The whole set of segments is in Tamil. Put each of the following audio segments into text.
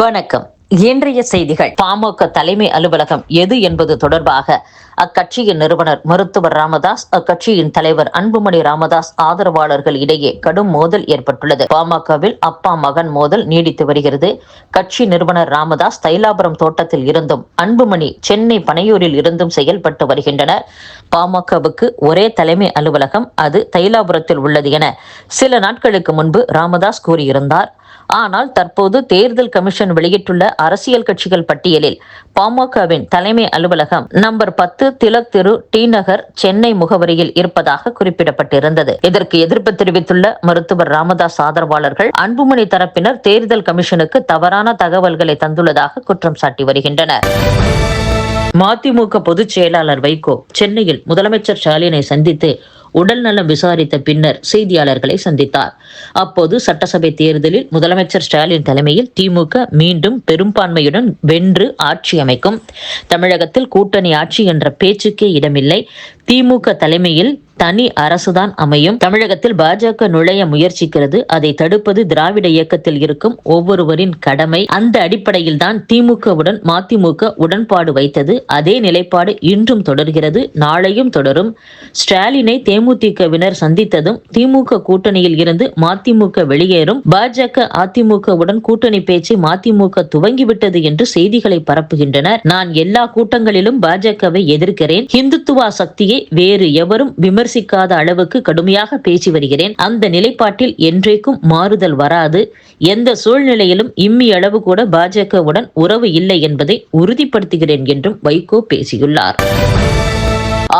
வணக்கம். இன்றைய செய்திகள். பாமக தலைமை அலுவலகம் எது என்பது தொடர்பாக அக்கட்சியின் நிறுவனர் மருத்துவர் ராமதாஸ் அக்கட்சியின் தலைவர் அன்புமணி ராமதாஸ் ஆதரவாளர்கள் இடையே கடும் மோதல் ஏற்பட்டுள்ளது. பாமகவில் அப்பா மகன் மோதல் நீடித்து வருகிறது. கட்சி நிறுவனர் ராமதாஸ் தைலாபுரம் தோட்டத்தில் இருந்தும் அன்புமணி சென்னை பனையூரில் இருந்தும் செயல்பட்டு வருகின்றனர். பாமகவுக்கு ஒரே தலைமை அலுவலகம் அது தைலாபுரத்தில் உள்ளது என சில நாட்களுக்கு முன்பு ராமதாஸ் கூறியிருந்தார். ஆனால் தற்போது தேர்தல் கமிஷன் வெளியிட்டுள்ள அரசியல் கட்சிகள் பட்டியலில் பாமகவின் தலைமை அலுவலகம் நம்பர் பத்து திலக் தெரு டி நகர் சென்னை முகவரியில் இருப்பதாக குறிப்பிடப்பட்டிருந்தது. இதற்கு எதிர்ப்பு தெரிவித்துள்ள மருத்துவர் ராமதாஸ் ஆதரவாளர்கள் அன்புமணி தரப்பினர் தேர்தல் கமிஷனுக்கு தவறான தகவல்களை தந்துள்ளதாக குற்றம் சாட்டி வருகின்றனர். மதிமுக பொதுச் செயலாளர் வைகோ சென்னையில் முதலமைச்சர் ஸ்டாலினை சந்தித்து உடல்நலம் விசாரித்த பின்னர் செய்தியாளர்களை சந்தித்தார். அப்போது சட்டசபை தேர்தலில் முதலமைச்சர் ஸ்டாலின் தலைமையில் திமுக மீண்டும் பெரும்பான்மையுடன் வென்று ஆட்சி அமைக்கும். தமிழகத்தில் கூட்டணி ஆட்சி என்ற பேச்சுக்கே இடமில்லை. திமுக தலைமையில் தனி அரசுதான் அமையும். தமிழகத்தில் பாஜக நுழைய முயற்சிக்கிறது. அதை தடுப்பது திராவிட இயக்கத்தில் இருக்கும் ஒவ்வொருவரின் கடமை. அந்த அடிப்படையில் தான் திமுகவுடன் மதிமுக உடன்பாடு வைத்தது. அதே நிலைப்பாடு இன்றும் தொடர்கிறது. நாளையும் தொடரும். ஸ்டாலினை தேமுதிகவினர் சந்தித்ததும் திமுக கூட்டணியில் இருந்து மதிமுக வெளியேறும். பாஜக அதிமுகவுடன் கூட்டணி பேச்சை மதிமுக துவங்கிவிட்டது என்று செய்திகளை பரப்புகின்றனர். நான் எல்லா கூட்டங்களிலும் பாஜகவை எதிர்க்கிறேன். ஹிந்துத்துவா சக்தியை வேறு எவரும் விமர்சிக்காத அளவுக்கு கடுமையாக பேசி வருகிறேன். அந்த நிலைப்பாட்டில் என்றைக்கும் மாறுதல் வராது. எந்த சூழ்நிலையிலும் இம்மி அளவு கூட பாஜகவுடன் உறவு இல்லை என்பதை உறுதிப்படுத்துகிறேன் என்றும் வைகோ பேசியுள்ளார்.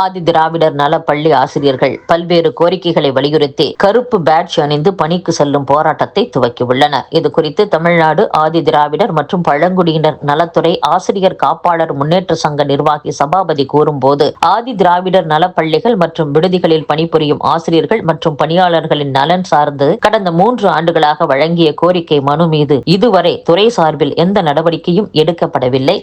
ஆதி திராவிடர் நல பள்ளி ஆசிரியர்கள் பல்வேறு கோரிக்கைகளை வலியுறுத்தி கருப்பு பேட்ஜ் அணிந்து பணிக்கு செல்லும் போராட்டத்தை துவக்கியுள்ளனர் இது குறித்து தமிழ்நாடு ஆதி திராவிடர் மற்றும் பழங்குடியினர் நலத்துறை ஆசிரியர் காப்பாளர் முன்னேற்ற சங்க நிர்வாகி சபாபதி கூறும்போது ஆதி திராவிடர் நல பள்ளிகள் மற்றும் விடுதிகளில் பணிபுரியும் ஆசிரியர்கள் மற்றும் பணியாளர்களின் நலன் சார்ந்து கடந்த மூன்று ஆண்டுகளாக வழங்கிய கோரிக்கை மனு மீது இதுவரை துறை சார்பில் எந்த நடவடிக்கையும் எடுக்கப்படவில்லை.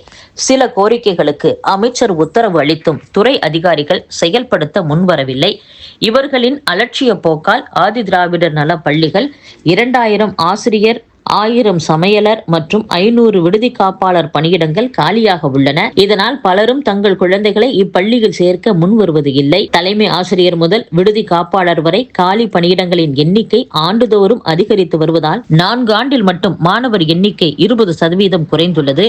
சில கோரிக்கைகளுக்கு அமைச்சர் உத்தரவு அளித்தும் துறை அதிகாரிகள் செயல்படுத்த முன்வரவில்லை. இவர்களின் அலட்சிய போக்கால் ஆதி திராவிடர் நல பள்ளிகள் இரண்டாயிரம் ஆசிரியர் ஆயிரம் சமையலர் மற்றும் ஐநூறு விடுதி காப்பாளர் பணியிடங்கள் காலியாக உள்ளன. இதனால் பலரும் தங்கள் குழந்தைகளை இப்பள்ளியில் சேர்க்க முன்வருவது இல்லை. தலைமை ஆசிரியர் முதல் விடுதி காப்பாளர் வரை காலி பணியிடங்களின் எண்ணிக்கை ஆண்டுதோறும் அதிகரித்து வருவதால் நான்கு ஆண்டில் மட்டும் மாணவர் எண்ணிக்கை இருபது சதவீதம் குறைந்துள்ளது.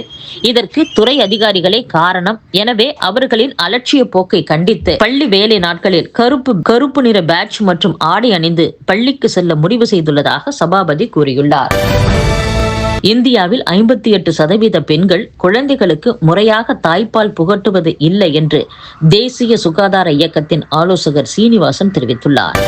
இதற்கு துறை அதிகாரிகளே காரணம். எனவே அவர்களின் அலட்சிய போக்கை கண்டித்து பள்ளி வேலை நாட்களில் கருப்பு கருப்பு நிற பேட்ச் மற்றும் ஆடை அணிந்து பள்ளிக்கு செல்ல முடிவு செய்துள்ளதாக சபாபதி கூறியுள்ளார். இந்தியாவில் ஐம்பத்தி எட்டு சதவீத பெண்கள் குழந்தைகளுக்கு முறையாக தாய்ப்பால் புகட்டுவது இல்லை என்று தேசிய சுகாதார இயக்கத்தின் ஆலோசகர் சீனிவாசன் தெரிவித்துள்ளார்.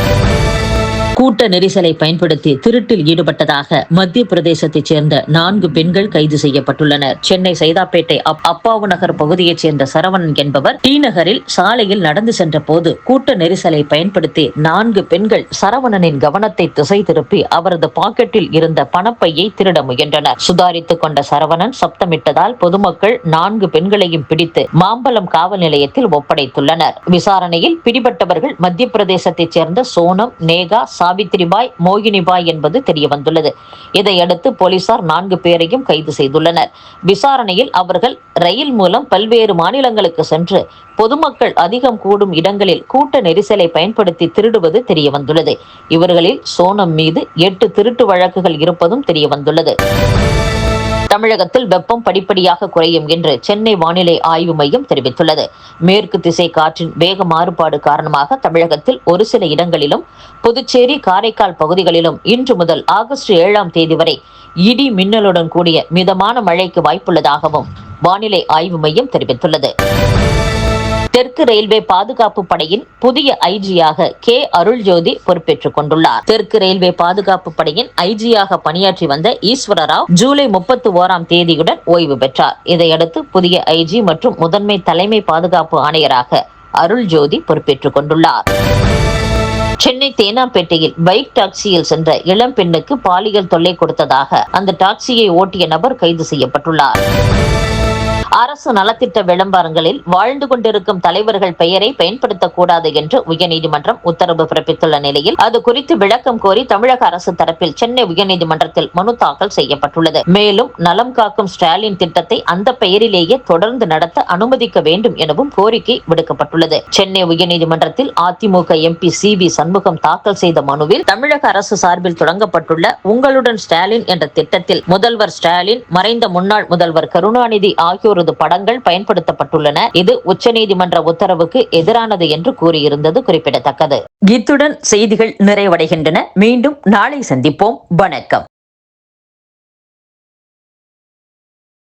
கூட்ட நெரிசலை பயன்படுத்தி திருட்டில் ஈடுபட்டதாக மத்திய பிரதேசத்தைச் சேர்ந்த நான்கு பெண்கள் கைது செய்யப்பட்டுள்ளனர். சென்னை சைதாப்பேட்டை அப்பாவு நகர் பகுதியைச் சேர்ந்த சரவணன் என்பவர் டி நகரில் சாலையில் நடந்து சென்ற போது கூட்ட நெரிசலை பயன்படுத்தி நான்கு பெண்கள் சரவணனின் கவனத்தை திசை திருப்பி அவரது பாக்கெட்டில் இருந்த பணப்பையை திருட முயன்றனர். சுதாரித்துக் கொண்ட சரவணன் சப்தமிட்டதால் பொதுமக்கள் நான்கு பெண்களையும் பிடித்து மாம்பலம் காவல் நிலையத்தில் ஒப்படைத்துள்ளனர். விசாரணையில் பிடிபட்டவர்கள் மத்திய பிரதேசத்தைச் சேர்ந்த சோனம் நேகா சாவித்திரிபாய் மோகினிபாய் என்பது தெரியவந்துள்ளது. இதையடுத்து போலீசார் நான்கு பேரையும் கைது செய்துள்ளனர். விசாரணையில் அவர்கள் ரயில் மூலம் பல்வேறு மாநிலங்களுக்கு சென்று பொதுமக்கள் அதிகம் கூடும் இடங்களில் கூட்ட நெரிசலை பயன்படுத்தி திருடுவது தெரியவந்துள்ளது. இவர்களில் சோனம் மீது எட்டு திருட்டு வழக்குகள் இருப்பதும் தெரியவந்துள்ளது. தமிழகத்தில் வெப்பம் படிப்படியாக குறையும் என்று சென்னை வானிலை ஆய்வு மையம் தெரிவித்துள்ளது. மேற்கு திசை காற்றின் வேக மாறுபாடு காரணமாக தமிழகத்தில் ஒரு சில இடங்களிலும் புதுச்சேரி காரைக்கால் பகுதிகளிலும் இன்று முதல் ஆகஸ்ட் ஏழாம் தேதி வரை இடி மின்னலுடன் கூடிய மிதமான மழைக்கு வாய்ப்புள்ளதாகவும் வானிலை ஆய்வு மையம் தெரிவித்துள்ளது. தெற்கு ரயில்வே பாதுகாப்பு படையின் புதிய ஐஜியாக கே. அருள்ஜோதி பொறுப்பேற்றுக் கொண்டுள்ளார். தெற்கு ரயில்வே பாதுகாப்பு படையின் ஐஜியாக பணியாற்றி வந்த ஈஸ்வர ராவ் ஜூலை முப்பத்தி ஓராம் தேதியுடன் ஓய்வு பெற்றார். இதையடுத்து புதிய ஐஜி மற்றும் முதன்மை தலைமை பாதுகாப்பு ஆணையராக அருள்ஜோதி பொறுப்பேற்றுக் கொண்டுள்ளார். சென்னை தேனாம்பேட்டையில் பைக் டாக்ஸியில் சென்ற இளம் பெண்ணுக்கு பாலியல் தொல்லை கொடுத்ததாக அந்த டாக்ஸியை ஓட்டிய நபர் கைது செய்யப்பட்டுள்ளார். அரசு நலத்திட்ட விளம்பரங்களில் வாழ்ந்து கொண்டிருக்கும் தலைவர்கள் பெயரை பயன்படுத்தக்கூடாது என்று உயர்நீதிமன்றம் உத்தரவு பிறப்பித்துள்ள நிலையில் அது குறித்து விளக்கம் கோரி தமிழக அரசு தரப்பில் சென்னை உயர்நீதிமன்றத்தில் மனு தாக்கல் செய்யப்பட்டுள்ளது. மேலும் நலம் காக்கும் ஸ்டாலின் திட்டத்தை அந்த பெயரிலேயே தொடர்ந்து நடத்த அனுமதிக்க வேண்டும் எனவும் கோரிக்கை விடுக்கப்பட்டுள்ளது. சென்னை உயர்நீதிமன்றத்தில் AIADMK MP C. V. Shanmugam தாக்கல் செய்த மனுவில் தமிழக அரசு சார்பில் தொடங்கப்பட்டுள்ள உங்களுடன் ஸ்டாலின் என்ற திட்டத்தில் முதல்வர் ஸ்டாலின் மறைந்த முன்னாள் முதல்வர் கருணாநிதி ஆகியோர் அவரது படங்கள் பயன்படுத்தப்பட்டுள்ளன. இது உச்சநீதிமன்ற உத்தரவுக்கு எதிரானது என்று கூறியிருந்தது குறிப்பிடத்தக்கது. இத்துடன் செய்திகள் நிறைவடைகின்றன. மீண்டும் நாளை சந்திப்போம். வணக்கம்.